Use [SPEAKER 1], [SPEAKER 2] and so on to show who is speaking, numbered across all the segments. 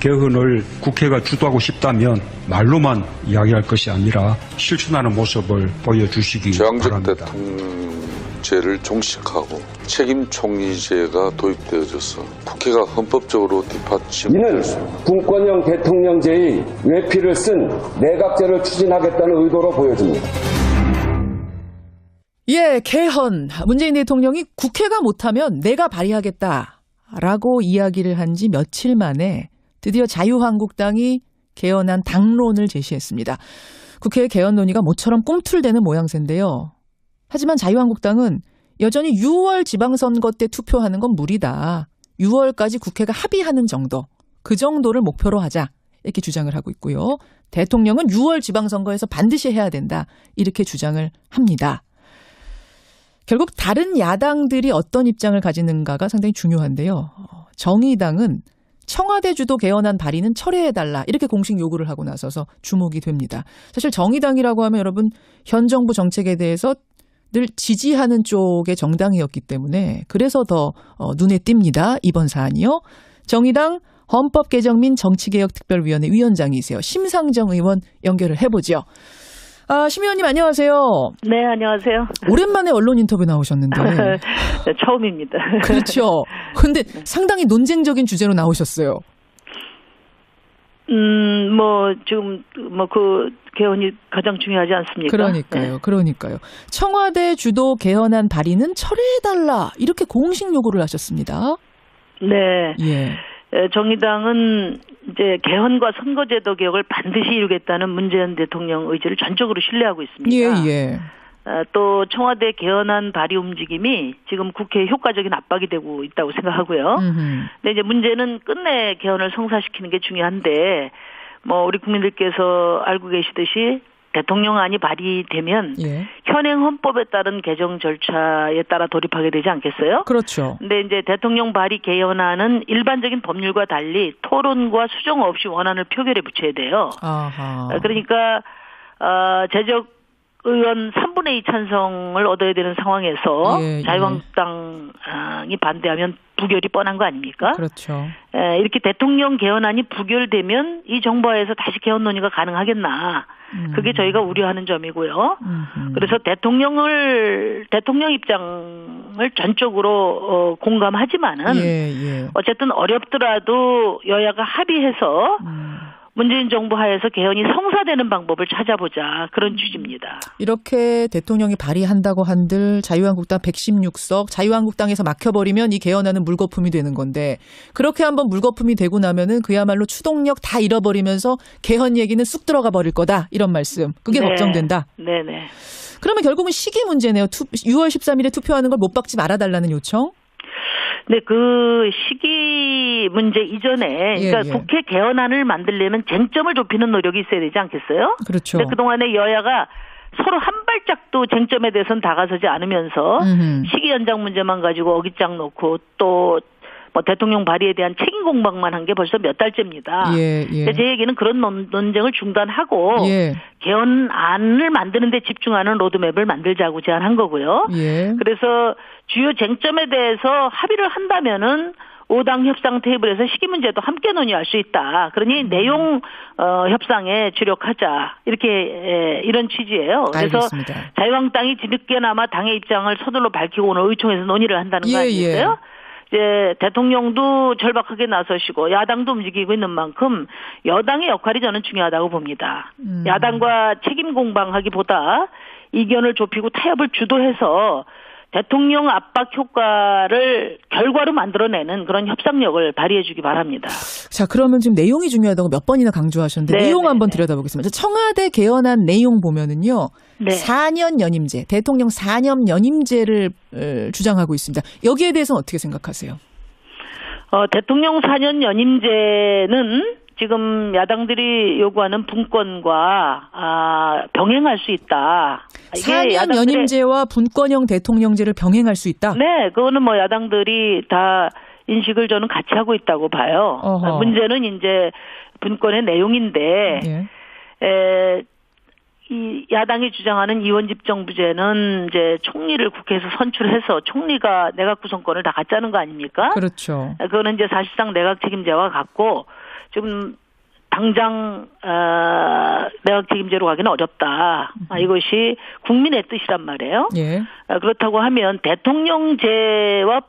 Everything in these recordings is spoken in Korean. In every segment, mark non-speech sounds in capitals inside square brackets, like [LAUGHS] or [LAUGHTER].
[SPEAKER 1] 개헌을 국회가 주도하고 싶다면 말로만 이야기할 것이 아니라 실천하는 모습을 보여주시기 바랍니다.
[SPEAKER 2] 대통령제를 종식하고 책임 총리제가 도입되어져서 국회가 헌법적으로
[SPEAKER 3] 이는
[SPEAKER 2] 뒷받침될 수
[SPEAKER 3] 군권형 대통령제의 외피를 쓴 내각제를 추진하겠다는 의도로 보여집니다.
[SPEAKER 4] 예, 개헌. 문재인 대통령이 국회가 못하면 내가 발의하겠다라고 이야기를 한 지 며칠 만에 드디어 자유한국당이 개헌안 당론을 제시했습니다. 국회 개헌 논의가 모처럼 꿈틀대는 모양새인데요. 하지만 자유한국당은 여전히 6월 지방선거 때 투표하는 건 무리다. 6월까지 국회가 합의하는 정도. 그 정도를 목표로 하자. 이렇게 주장을 하고 있고요. 대통령은 6월 지방선거에서 반드시 해야 된다. 이렇게 주장을 합니다. 결국 다른 야당들이 어떤 입장을 가지는가가 상당히 중요한데요. 어, 정의당은 청와대 주도 개헌안 발의는 철회해달라 이렇게 공식 요구를 하고 나서서 주목이 됩니다. 사실 정의당이라고 하면 여러분 현 정부 정책에 대해서 늘 지지하는 쪽의 정당이었기 때문에 그래서 더 어, 눈에 띕니다. 이번 사안이요. 정의당 헌법 개정민 정치개혁 특별위원회 위원장이세요. 심상정 의원 연결을 해보죠. 아, 심 의원님 안녕하세요.
[SPEAKER 5] 네, 안녕하세요.
[SPEAKER 4] 오랜만에 언론 인터뷰 나오셨는데. [LAUGHS]
[SPEAKER 5] 네, 처음입니다.
[SPEAKER 4] 그렇죠. 근데 상당히 논쟁적인 주제로 나오셨어요.
[SPEAKER 5] 음, 뭐, 지금, 뭐, 그, 개헌이 가장 중요하지 않습니까?
[SPEAKER 4] 그러니까요. 그러니까요. 청와대 주도 개헌안 발의는 철회해달라. 이렇게 공식 요구를 하셨습니다.
[SPEAKER 5] 네.
[SPEAKER 4] 예.
[SPEAKER 5] 에, 정의당은 이제 개헌과 선거제도 개혁을 반드시 이루겠다는 문재인 대통령 의지를 전적으로 신뢰하고 있습니다.
[SPEAKER 4] 예, 예.
[SPEAKER 5] 어, 또 청와대 개헌안 발의 움직임이 지금 국회에 효과적인 압박이 되고 있다고 생각하고요.
[SPEAKER 4] 음흠.
[SPEAKER 5] 근데 이제 문제는 끝내 개헌을 성사시키는 게 중요한데 뭐 우리 국민들께서 알고 계시듯이 대통령안이 발의되면
[SPEAKER 4] 예.
[SPEAKER 5] 현행 헌법에 따른 개정 절차에 따라 돌입하게 되지 않겠어요?
[SPEAKER 4] 그렇죠.
[SPEAKER 5] 근데 이제 대통령 발의 개헌안은 일반적인 법률과 달리 토론과 수정 없이 원안을 표결에 붙여야 돼요.
[SPEAKER 4] 아하.
[SPEAKER 5] 어, 그러니까 어, 제적 의원 3분의 2 찬성을 얻어야 되는 상황에서
[SPEAKER 4] 예, 예.
[SPEAKER 5] 자유한국당이 반대하면 부결이 뻔한 거 아닙니까?
[SPEAKER 4] 그렇죠.
[SPEAKER 5] 에, 이렇게 대통령 개헌안이 부결되면 이 정부에서 다시 개헌 논의가 가능하겠나? 그게 저희가 우려하는 점이고요. 그래서 대통령을 대통령 입장을 전적으로 어, 공감하지만은
[SPEAKER 4] 예, 예.
[SPEAKER 5] 어쨌든 어렵더라도 여야가 합의해서
[SPEAKER 4] 음.
[SPEAKER 5] 문재인 정부 하에서 개헌이 성사되는 방법을 찾아보자 그런 취지입니다.
[SPEAKER 4] 이렇게 대통령이 발의한다고 한들 자유한국당 116석, 자유한국당에서 막혀버리면 이 개헌안은 물거품이 되는 건데 그렇게 한번 물거품이 되고 나면은 그야말로 추동력 다 잃어버리면서 개헌 얘기는 쑥 들어가 버릴 거다 이런 말씀. 그게
[SPEAKER 5] 네.
[SPEAKER 4] 걱정된다.
[SPEAKER 5] 네네.
[SPEAKER 4] 그러면 결국은 시기 문제네요. 투, 6월 13일에 투표하는 걸 못 박지 말아달라는 요청.
[SPEAKER 5] 네, 그 시기 문제 이전에 그러니까
[SPEAKER 4] 예.
[SPEAKER 5] 국회 개헌안을 만들려면 쟁점을 좁히는 노력이 있어야 되지 않겠어요?
[SPEAKER 4] 그렇죠.
[SPEAKER 5] 근데 그동안에 여야가 서로 한 발짝도 쟁점에 대해서는 다가서지 않으면서
[SPEAKER 4] 음흠.
[SPEAKER 5] 시기 연장 문제만 가지고 어깃장 놓고 또 뭐 대통령 발의에 대한 책임 공방만 한 게 벌써 몇 달째입니다.
[SPEAKER 4] 예, 예.
[SPEAKER 5] 제 얘기는 그런 논, 논쟁을 중단하고
[SPEAKER 4] 예,
[SPEAKER 5] 개헌안을 만드는 데 집중하는 로드맵을 만들자고 제안한 거고요.
[SPEAKER 4] 예.
[SPEAKER 5] 그래서 주요 쟁점에 대해서 합의를 한다면은 5당 협상 테이블에서 시기 문제도 함께 논의할 수 있다. 그러니
[SPEAKER 4] 음.
[SPEAKER 5] 내용 어, 협상에 주력하자. 이렇게 에, 이런 취지예요. 그래서
[SPEAKER 4] 알겠습니다.
[SPEAKER 5] 자유한국당이 뒤늦게나마 당의 입장을 서둘러 밝히고 오늘 의총에서 논의를 한다는 거
[SPEAKER 4] 예,
[SPEAKER 5] 아니겠어요? 이제 대통령도 절박하게 나서시고 야당도 움직이고 있는 만큼 여당의 역할이 저는 중요하다고 봅니다.
[SPEAKER 4] 음.
[SPEAKER 5] 야당과 책임 공방하기보다 이견을 좁히고 타협을 주도해서 대통령 압박 효과를 결과로 만들어내는 그런 협상력을 발휘해 주기 바랍니다.
[SPEAKER 4] 자, 그러면 지금 내용이 중요하다고 몇 번이나 강조하셨는데
[SPEAKER 5] 네,
[SPEAKER 4] 내용
[SPEAKER 5] 네,
[SPEAKER 4] 한번
[SPEAKER 5] 네.
[SPEAKER 4] 들여다보겠습니다. 청와대 개헌안 내용 보면은요.
[SPEAKER 5] 네.
[SPEAKER 4] 4년 연임제, 대통령 4년 연임제를 어, 주장하고 있습니다. 여기에 대해서는 어떻게 생각하세요?
[SPEAKER 5] 어, 대통령 4년 연임제는 지금 야당들이 요구하는 분권과 아, 병행할 수 있다.
[SPEAKER 4] 4년
[SPEAKER 5] 야당들의-
[SPEAKER 4] 연임제와 분권형 대통령제를 병행할 수 있다.
[SPEAKER 5] 네, 그거는 뭐 야당들이 다 인식을 저는 같이 하고 있다고 봐요.
[SPEAKER 4] 어허.
[SPEAKER 5] 아, 문제는 이제 분권의 내용인데
[SPEAKER 4] 예.
[SPEAKER 5] 에, 이 야당이 주장하는 이원 집정부제는 이제 총리를 국회에서 선출해서 총리가 내각 구성권을 다 갖자는 거 아닙니까?
[SPEAKER 4] 그렇죠.
[SPEAKER 5] 그거는 이제 사실상 내각 책임제와 같고 지금 당장 어, 내각 책임제로 가기는 어렵다. 아, 이것이 국민의 뜻이란 말이에요.
[SPEAKER 4] 예.
[SPEAKER 5] 아, 그렇다고 하면 대통령제와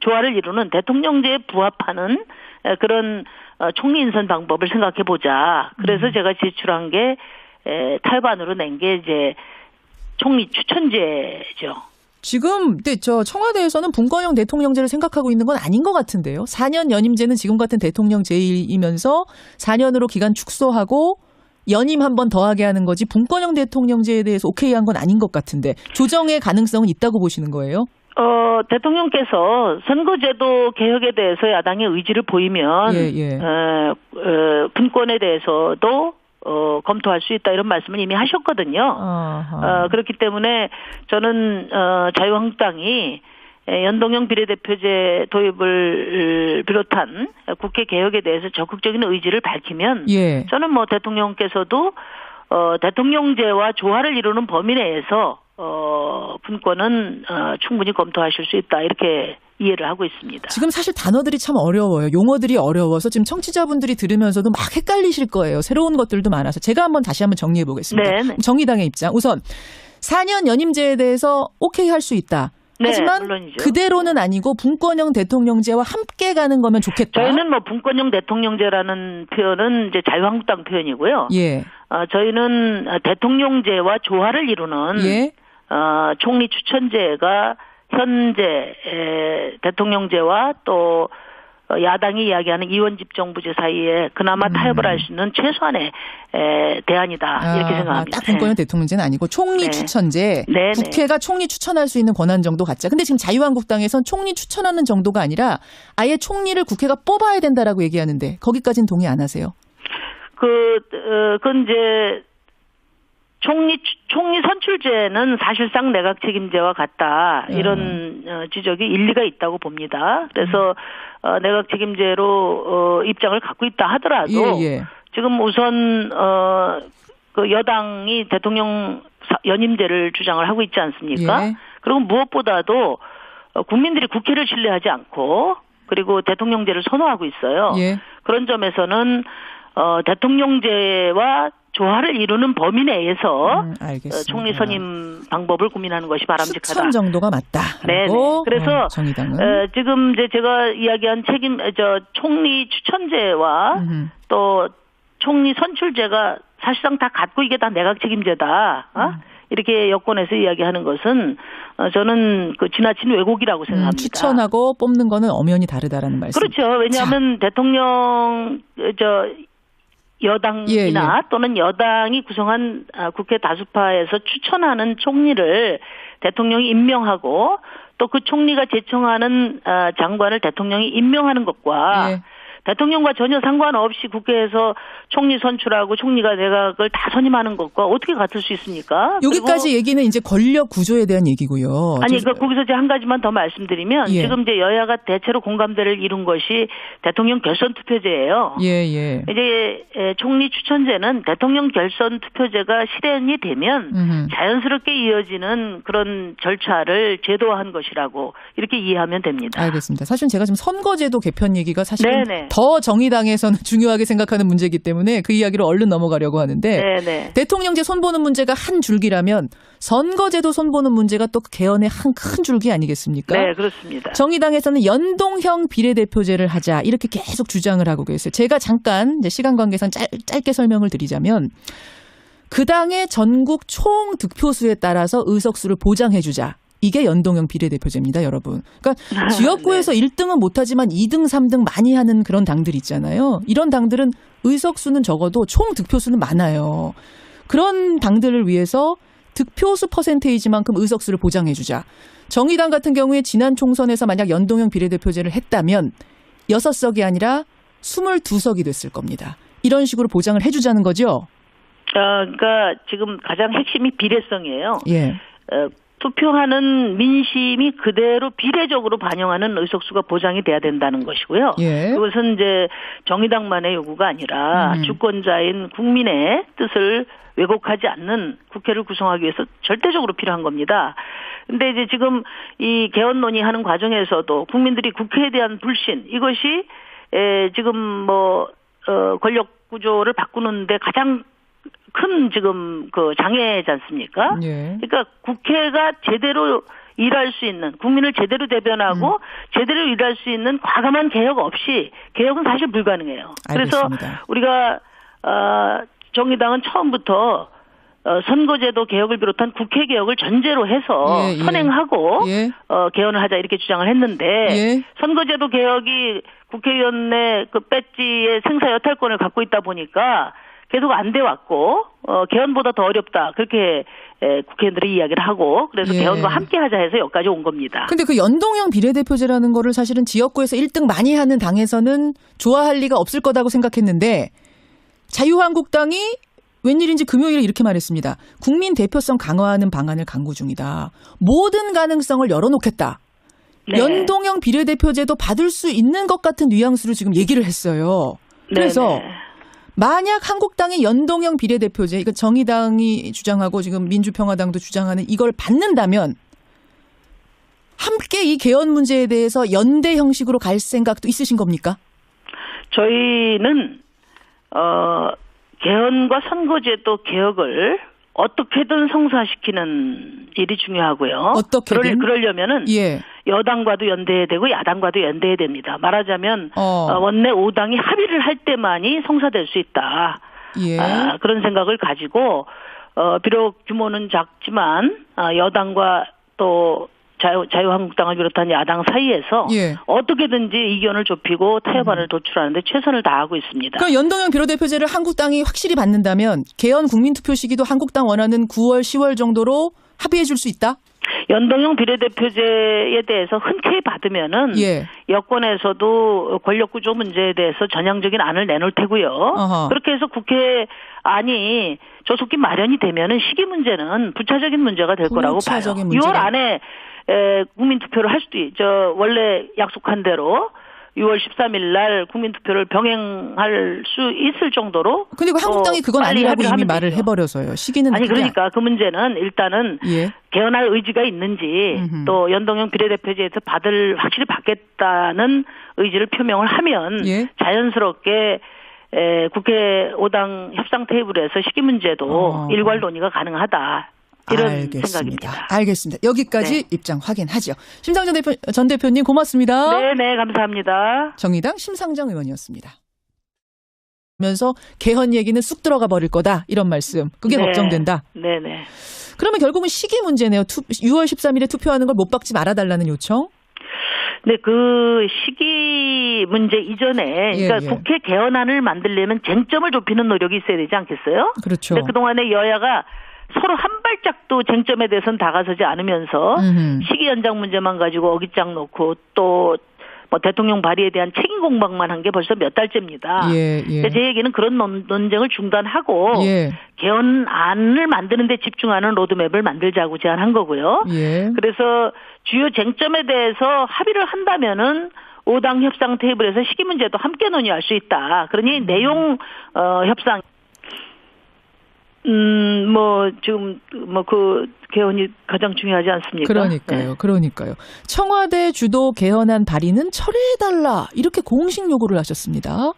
[SPEAKER 5] 조화를 이루는 대통령제에 부합하는 에, 그런 어, 총리 인선 방법을 생각해 보자. 그래서 제가 제출한 게 에, 탈반으로 낸 게 이제 총리 추천제죠.
[SPEAKER 4] 지금 근데 저 청와대에서는 분권형 대통령제를 생각하고 있는 건 아닌 것 같은데요. 4년 연임제는 지금 같은 대통령제이면서 4년으로 기간 축소하고 연임 한 번 더하게 하는 거지 분권형 대통령제에 대해서 오케이 한 건 아닌 것 같은데 조정의 가능성은 있다고 보시는 거예요?
[SPEAKER 5] 어, 대통령께서 선거제도 개혁에 대해서 야당의 의지를 보이면
[SPEAKER 4] 예, 예.
[SPEAKER 5] 어, 어, 분권에 대해서도 어, 검토할 수 있다 이런 말씀을 이미 하셨거든요. 어, 그렇기 때문에 저는 어, 자유한국당이 에, 연동형 비례대표제 도입을 비롯한 국회 개혁에 대해서 적극적인 의지를 밝히면
[SPEAKER 4] 예.
[SPEAKER 5] 저는 뭐 대통령께서도 어, 대통령제와 조화를 이루는 범위 내에서 어, 분권은 어, 충분히 검토하실 수 있다 이렇게 이해를 하고 있습니다.
[SPEAKER 4] 지금 사실 단어들이 참 어려워요. 용어들이 어려워서 지금 청취자분들이 들으면서도 막 헷갈리실 거예요. 새로운 것들도 많아서 제가 한번 다시 한번 정리해 보겠습니다.
[SPEAKER 5] 네, 네.
[SPEAKER 4] 정의당의 입장. 우선 4년 연임제에 대해서 오케이 할 수 있다.
[SPEAKER 5] 네,
[SPEAKER 4] 하지만
[SPEAKER 5] 물론이죠.
[SPEAKER 4] 그대로는 아니고 분권형 대통령제와 함께 가는 거면 좋겠다.
[SPEAKER 5] 저희는 뭐 분권형 대통령제라는 표현은 이제 자유한국당 표현이고요.
[SPEAKER 4] 예.
[SPEAKER 5] 어, 저희는 대통령제와 조화를 이루는
[SPEAKER 4] 예.
[SPEAKER 5] 어, 총리 추천제가 현재 에, 대통령제와 또 어, 야당이 이야기하는 이원 집 정부제 사이에 그나마 타협을 할 수 있는 최소한의 에, 대안이다 이렇게
[SPEAKER 4] 아,
[SPEAKER 5] 생각합니다.
[SPEAKER 4] 딱 분권형 대통령제는 아니고 총리
[SPEAKER 5] 네.
[SPEAKER 4] 추천제.
[SPEAKER 5] 네, 네.
[SPEAKER 4] 국회가 총리 추천할 수 있는 권한 정도 갖자. 근데 지금 자유한국당에선 총리 추천하는 정도가 아니라 아예 총리를 국회가 뽑아야 된다라고 얘기하는데 거기까지는 동의 안 하세요?
[SPEAKER 5] 그, 어, 그건 이제, 총리, 추- 총리 선출제는 사실상 내각 책임제와 같다.
[SPEAKER 4] 음.
[SPEAKER 5] 이런 어, 지적이 일리가 있다고 봅니다. 그래서, 어, 내각 책임제로, 어, 입장을 갖고 있다 하더라도,
[SPEAKER 4] 예, 예.
[SPEAKER 5] 지금 우선, 어, 그 여당이 대통령 사- 연임제를 주장을 하고 있지 않습니까?
[SPEAKER 4] 예.
[SPEAKER 5] 그리고 무엇보다도 어, 국민들이 국회를 신뢰하지 않고, 그리고 대통령제를 선호하고 있어요.
[SPEAKER 4] 예.
[SPEAKER 5] 그런 점에서는 어, 대통령제와 조화를 이루는 범위 내에서
[SPEAKER 4] 음.
[SPEAKER 5] 어, 총리 선임 방법을 고민하는 것이 바람직하다.
[SPEAKER 4] 추천 정도가 맞다.
[SPEAKER 5] 네, 네. 그래서
[SPEAKER 4] 어, 정의당은
[SPEAKER 5] 어, 지금 이제 제가 이야기한 책임 어, 저 총리 추천제와
[SPEAKER 4] 음흠.
[SPEAKER 5] 또 총리 선출제가 사실상 다 갖고 이게 다 내각 책임제다. 어?
[SPEAKER 4] 음.
[SPEAKER 5] 이렇게 여권에서 이야기하는 것은 어, 저는 그 지나친 왜곡이라고
[SPEAKER 4] 음,
[SPEAKER 5] 생각합니다.
[SPEAKER 4] 추천하고 뽑는 거는 엄연히 다르다라는 말씀.
[SPEAKER 5] 그렇죠. 왜냐하면 대통령 저 여당이나
[SPEAKER 4] 예, 예.
[SPEAKER 5] 또는 여당이 구성한 아, 국회 다수파에서 추천하는 총리를 대통령이 임명하고 또 그 총리가 제청하는 아, 장관을 대통령이 임명하는 것과
[SPEAKER 4] 예.
[SPEAKER 5] 대통령과 전혀 상관없이 국회에서 총리 선출하고 총리가 내각을 다 선임하는 것과 어떻게 같을 수 있습니까?
[SPEAKER 4] 여기까지 얘기는 이제 권력 구조에 대한 얘기고요.
[SPEAKER 5] 아니,
[SPEAKER 4] 저-
[SPEAKER 5] 그, 거기서 이제 한 가지만 더 말씀드리면,
[SPEAKER 4] 예.
[SPEAKER 5] 지금 이제 여야가 대체로 공감대를 이룬 것이 대통령 결선 투표제예요.
[SPEAKER 4] 예, 예.
[SPEAKER 5] 이제 에, 총리 추천제는 대통령 결선 투표제가 실현이 되면
[SPEAKER 4] 음흠.
[SPEAKER 5] 자연스럽게 이어지는 그런 절차를 제도화한 것이라고 이렇게 이해하면 됩니다.
[SPEAKER 4] 알겠습니다. 사실 제가 지금 선거제도 개편 얘기가 사실은
[SPEAKER 5] 네네.
[SPEAKER 4] 더 정의당에서는 [LAUGHS] 중요하게 생각하는 문제이기 때문에 그 이야기로 얼른 넘어가려고 하는데
[SPEAKER 5] 네네.
[SPEAKER 4] 대통령제 손보는 문제가 한 줄기라면 선거제도 손보는 문제가 또 개헌의 한 큰 줄기 아니겠습니까?
[SPEAKER 5] 네, 그렇습니다.
[SPEAKER 4] 정의당에서는 연동형 비례대표제를 하자 이렇게 계속 주장을 하고 계세요. 제가 잠깐 시간 관계상 짧, 짧게 설명을 드리자면 그 당의 전국 총 득표수에 따라서 의석수를 보장해주자. 이게 연동형 비례대표제입니다, 여러분. 그러니까 지역구에서 1등은 못하지만 2등, 3등 많이 하는 그런 당들 있잖아요. 이런 당들은 의석수는 적어도 총 득표수는 많아요. 그런 당들을 위해서 득표수 퍼센테이지만큼 의석수를 보장해주자. 정의당 같은 경우에 지난 총선에서 만약 연동형 비례대표제를 했다면 6석이 아니라 22석이 됐을 겁니다. 이런 식으로 보장을 해주자는 거죠?
[SPEAKER 5] 어, 그러니까 지금 가장 핵심이 비례성이에요.
[SPEAKER 4] 예.
[SPEAKER 5] 어, 투표하는 민심이 그대로 비례적으로 반영하는 의석수가 보장이 돼야 된다는 것이고요.
[SPEAKER 4] 예.
[SPEAKER 5] 그것은 이제 정의당만의 요구가 아니라
[SPEAKER 4] 음.
[SPEAKER 5] 주권자인 국민의 뜻을 왜곡하지 않는 국회를 구성하기 위해서 절대적으로 필요한 겁니다. 근데 이제 지금 이 개헌 논의하는 과정에서도 국민들이 국회에 대한 불신 이것이 에, 지금 뭐 어, 권력 구조를 바꾸는데 가장 큰 지금 그 장애지 않습니까?
[SPEAKER 4] 예.
[SPEAKER 5] 그러니까 국회가 제대로 일할 수 있는 국민을 제대로 대변하고 제대로 일할 수 있는 과감한 개혁 없이 개혁은 사실 불가능해요. 그래서
[SPEAKER 4] 알겠습니다.
[SPEAKER 5] 우리가 어, 정의당은 처음부터 어, 선거제도 개혁을 비롯한 국회 개혁을 전제로 해서
[SPEAKER 4] 예, 예.
[SPEAKER 5] 선행하고
[SPEAKER 4] 예.
[SPEAKER 5] 어, 개헌을 하자 이렇게 주장을 했는데
[SPEAKER 4] 예.
[SPEAKER 5] 선거제도 개혁이 국회의원 내그 배지의 생사 여탈권을 갖고 있다 보니까 계속 안 돼 왔고 어, 개헌보다 더 어렵다 그렇게 에, 국회의원들이 이야기를 하고 그래서
[SPEAKER 4] 예.
[SPEAKER 5] 개헌과 함께 하자 해서 여기까지 온 겁니다.
[SPEAKER 4] 근데 그 연동형 비례대표제라는 거를 사실은 지역구에서 1등 많이 하는 당에서는 좋아할 리가 없을 거다고 생각했는데 자유한국당이 웬일인지 금요일에 이렇게 말했습니다. 국민 대표성 강화하는 방안을 강구 중이다. 모든 가능성을 열어놓겠다.
[SPEAKER 5] 네.
[SPEAKER 4] 연동형 비례대표제도 받을 수 있는 것 같은 뉘앙스로 지금 얘기를 했어요. 그래서
[SPEAKER 5] 네네.
[SPEAKER 4] 만약 한국당의 연동형 비례대표제, 이거 정의당이 주장하고 지금 민주평화당도 주장하는 이걸 받는다면 함께 이 개헌 문제에 대해서 연대 형식으로 갈 생각도 있으신 겁니까?
[SPEAKER 5] 저희는 어 개헌과 선거제도 개혁을 어떻게든 성사시키는 일이 중요하고요.
[SPEAKER 4] 어떻게든?
[SPEAKER 5] 그럴, 그러려면은
[SPEAKER 4] 예.
[SPEAKER 5] 여당과도 연대해야 되고 야당과도 연대해야 됩니다. 말하자면
[SPEAKER 4] 어.
[SPEAKER 5] 어, 원내 5당이 합의를 할 때만이 성사될 수 있다.
[SPEAKER 4] 예.
[SPEAKER 5] 아, 그런 생각을 가지고 어, 비록 규모는 작지만 아, 여당과 또 자유, 자유한국당을 비롯한 야당 사이에서
[SPEAKER 4] 예.
[SPEAKER 5] 어떻게든지 이견을 좁히고 타협안을 도출하는데 최선을 다하고 있습니다.
[SPEAKER 4] 그럼 연동형 비례대표제를 한국당이 확실히 받는다면 개헌 국민투표 시기도 한국당 원하는 9월, 10월 정도로 합의해 줄 수 있다?
[SPEAKER 5] 연동형 비례대표제에 대해서 흔쾌히 받으면은
[SPEAKER 4] 예.
[SPEAKER 5] 여권에서도 권력구조 문제에 대해서 전향적인 안을 내놓을 테고요.
[SPEAKER 4] 어허.
[SPEAKER 5] 그렇게 해서 국회 안이 조속히 마련이 되면은 시기 문제는 부차적인 문제가 될 거라고 봐요.
[SPEAKER 4] 부차적인
[SPEAKER 5] 6월
[SPEAKER 4] 문제가.
[SPEAKER 5] 안에 에, 국민 투표를 할 수도 있, 저 원래 약속한 대로 6월 13일 날 국민 투표를 병행할 수 있을 정도로
[SPEAKER 4] 근데 그 한국당이
[SPEAKER 5] 어,
[SPEAKER 4] 그건 아니라고 이미 말을
[SPEAKER 5] 되죠.
[SPEAKER 4] 해버려서요. 시기는
[SPEAKER 5] 아니 그러니까 그 문제는 일단은
[SPEAKER 4] 예.
[SPEAKER 5] 개헌할 의지가 있는지
[SPEAKER 4] 음흠.
[SPEAKER 5] 또 연동형 비례대표제에서 받을 확실히 받겠다는 의지를 표명을 하면
[SPEAKER 4] 예.
[SPEAKER 5] 자연스럽게 에, 국회 5당 협상 테이블에서 시기 문제도
[SPEAKER 4] 어.
[SPEAKER 5] 일괄 논의가 가능하다 이런
[SPEAKER 4] 알겠습니다.
[SPEAKER 5] 생각입니다.
[SPEAKER 4] 알겠습니다. 여기까지 입장 확인하죠. 심상정 대표, 전 대표님 고맙습니다.
[SPEAKER 5] 네, 네, 감사합니다.
[SPEAKER 4] 정의당 심상정 의원이었습니다. 면서 개헌 얘기는 쑥 들어가 버릴 거다 이런 말씀 그게
[SPEAKER 5] 네.
[SPEAKER 4] 걱정된다.
[SPEAKER 5] 네, 네.
[SPEAKER 4] 그러면 결국은 시기 문제네요. 투, 6월 13일에 투표하는 걸 못 박지 말아달라는 요청.
[SPEAKER 5] 네, 그 시기 문제 이전에
[SPEAKER 4] 예,
[SPEAKER 5] 그러니까
[SPEAKER 4] 예.
[SPEAKER 5] 국회 개헌안을 만들려면 쟁점을 좁히는 노력이 있어야 되지 않겠어요?
[SPEAKER 4] 그렇죠.
[SPEAKER 5] 그동안에 여야가 서로 한 발짝도 쟁점에 대해서는 다가서지 않으면서
[SPEAKER 4] 음흠.
[SPEAKER 5] 시기 연장 문제만 가지고 어깃장 놓고 또뭐 대통령 발의에 대한 책임 공방만 한 게 벌써 몇 달째입니다.
[SPEAKER 4] 예, 예.
[SPEAKER 5] 제 얘기는 그런 논, 논쟁을 중단하고
[SPEAKER 4] 예.
[SPEAKER 5] 개헌안을 만드는 데 집중하는 로드맵을 만들자고 제안한 거고요.
[SPEAKER 4] 예.
[SPEAKER 5] 그래서 주요 쟁점에 대해서 합의를 한다면은 5당 협상 테이블에서 시기 문제도 함께 논의할 수 있다. 그러니
[SPEAKER 4] 음.
[SPEAKER 5] 내용 어 협상 음, 뭐, 지금, 뭐, 그, 개헌이 가장 중요하지 않습니까?
[SPEAKER 4] 그러니까요.
[SPEAKER 5] 네.
[SPEAKER 4] 그러니까요. 청와대 주도 개헌안 발의는 철회해달라 이렇게 공식 요구를 하셨습니다.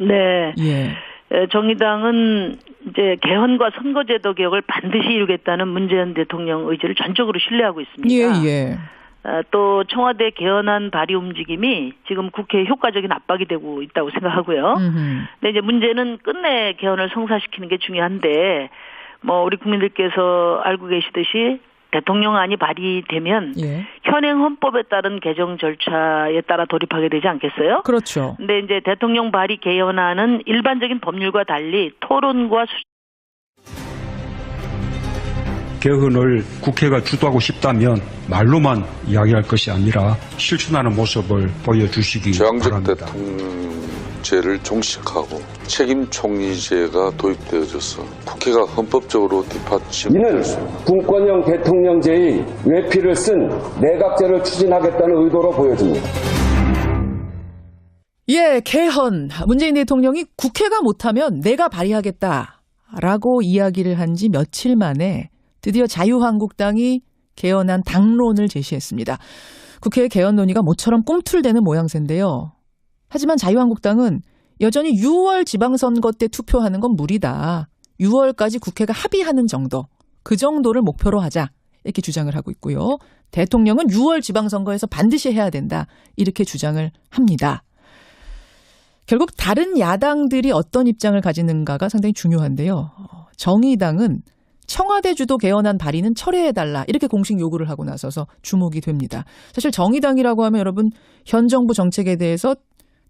[SPEAKER 5] 네.
[SPEAKER 4] 예.
[SPEAKER 5] 에, 정의당은 이제 개헌과 선거제도 개혁을 반드시 이루겠다는 문재인 대통령 의지를 전적으로 신뢰하고 있습니다.
[SPEAKER 4] 예, 예.
[SPEAKER 5] 어, 또 청와대 개헌안 발의 움직임이 지금 국회에 효과적인 압박이 되고 있다고 생각하고요.
[SPEAKER 4] 음흠.
[SPEAKER 5] 근데 이제 문제는 끝내 개헌을 성사시키는 게 중요한데 뭐 우리 국민들께서 알고 계시듯이 대통령안이 발의되면
[SPEAKER 4] 예.
[SPEAKER 5] 현행 헌법에 따른 개정 절차에 따라 돌입하게 되지 않겠어요?
[SPEAKER 4] 그렇죠.
[SPEAKER 5] 근데 이제 대통령 발의 개헌안은 일반적인 법률과 달리 토론과 수...
[SPEAKER 1] 개헌을 국회가 주도하고 싶다면 말로만 이야기할 것이 아니라 실천하는 모습을 보여주시기
[SPEAKER 2] 최양적
[SPEAKER 1] 바랍니다.
[SPEAKER 2] 대통령제를 종식하고 책임 총리제가 도입되어져서 국회가 헌법적으로 뒷받침될
[SPEAKER 3] 이는
[SPEAKER 2] 수
[SPEAKER 3] 군권형 대통령제의 외피를 쓴 내각제를 추진하겠다는 의도로 보여집니다.
[SPEAKER 4] 예, 개헌. 문재인 대통령이 국회가 못하면 내가 발의하겠다 라고 이야기를 한 지 며칠 만에 드디어 자유한국당이 개헌안 당론을 제시했습니다. 국회 개헌 논의가 모처럼 꿈틀대는 모양새인데요. 하지만 자유한국당은 여전히 6월 지방선거 때 투표하는 건 무리다. 6월까지 국회가 합의하는 정도. 그 정도를 목표로 하자. 이렇게 주장을 하고 있고요. 대통령은 6월 지방선거에서 반드시 해야 된다. 이렇게 주장을 합니다. 결국 다른 야당들이 어떤 입장을 가지는가가 상당히 중요한데요. 어, 정의당은 청와대 주도 개헌안 발의는 철회해달라 이렇게 공식 요구를 하고 나서서 주목이 됩니다. 사실 정의당이라고 하면 여러분 현 정부 정책에 대해서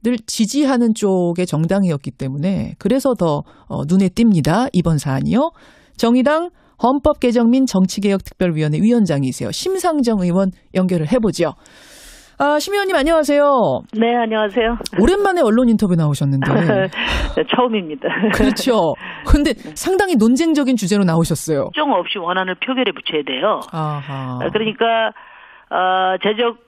[SPEAKER 4] 늘 지지하는 쪽의 정당이었기 때문에 그래서 더 어, 눈에 띕니다. 이번 사안이요. 정의당 헌법 개정민 정치개혁 특별위원회 위원장이세요. 심상정 의원 연결을 해보죠. 아, 심 의원님 안녕하세요.
[SPEAKER 5] 네, 안녕하세요.
[SPEAKER 4] 오랜만에 언론 인터뷰 나오셨는데. [LAUGHS]
[SPEAKER 5] 네, 처음입니다.
[SPEAKER 4] 그렇죠. 근데 상당히 논쟁적인 주제로 나오셨어요.
[SPEAKER 5] 특정 없이 원안을 표결에 붙여야 돼요.
[SPEAKER 4] 아하.
[SPEAKER 5] 어, 그러니까 어, 재적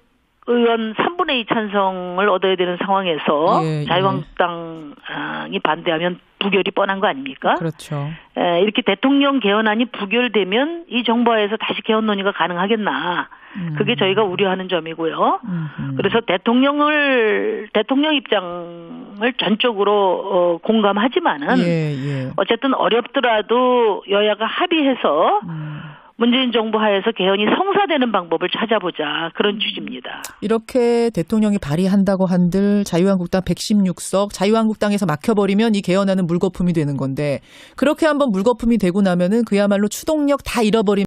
[SPEAKER 5] 의원 3분의 2 찬성을 얻어야 되는 상황에서
[SPEAKER 4] 예, 예.
[SPEAKER 5] 자유한국당이 반대하면 부결이 뻔한 거 아닙니까?
[SPEAKER 4] 그렇죠.
[SPEAKER 5] 에, 이렇게 대통령 개헌안이 부결되면 이 정부에서 다시 개헌 논의가 가능하겠나? 그게 저희가 우려하는 점이고요. 그래서 대통령을 대통령 입장을 전적으로 어, 공감하지만은
[SPEAKER 4] 예, 예.
[SPEAKER 5] 어쨌든 어렵더라도 여야가 합의해서
[SPEAKER 4] 음.
[SPEAKER 5] 문재인 정부 하에서 개헌이 성사되는 방법을 찾아보자 그런 취지입니다.
[SPEAKER 4] 이렇게 대통령이 발의한다고 한들 자유한국당 116석, 자유한국당에서 막혀버리면 이 개헌안은 물거품이 되는 건데 그렇게 한번 물거품이 되고 나면은 그야말로 추동력 다 잃어버린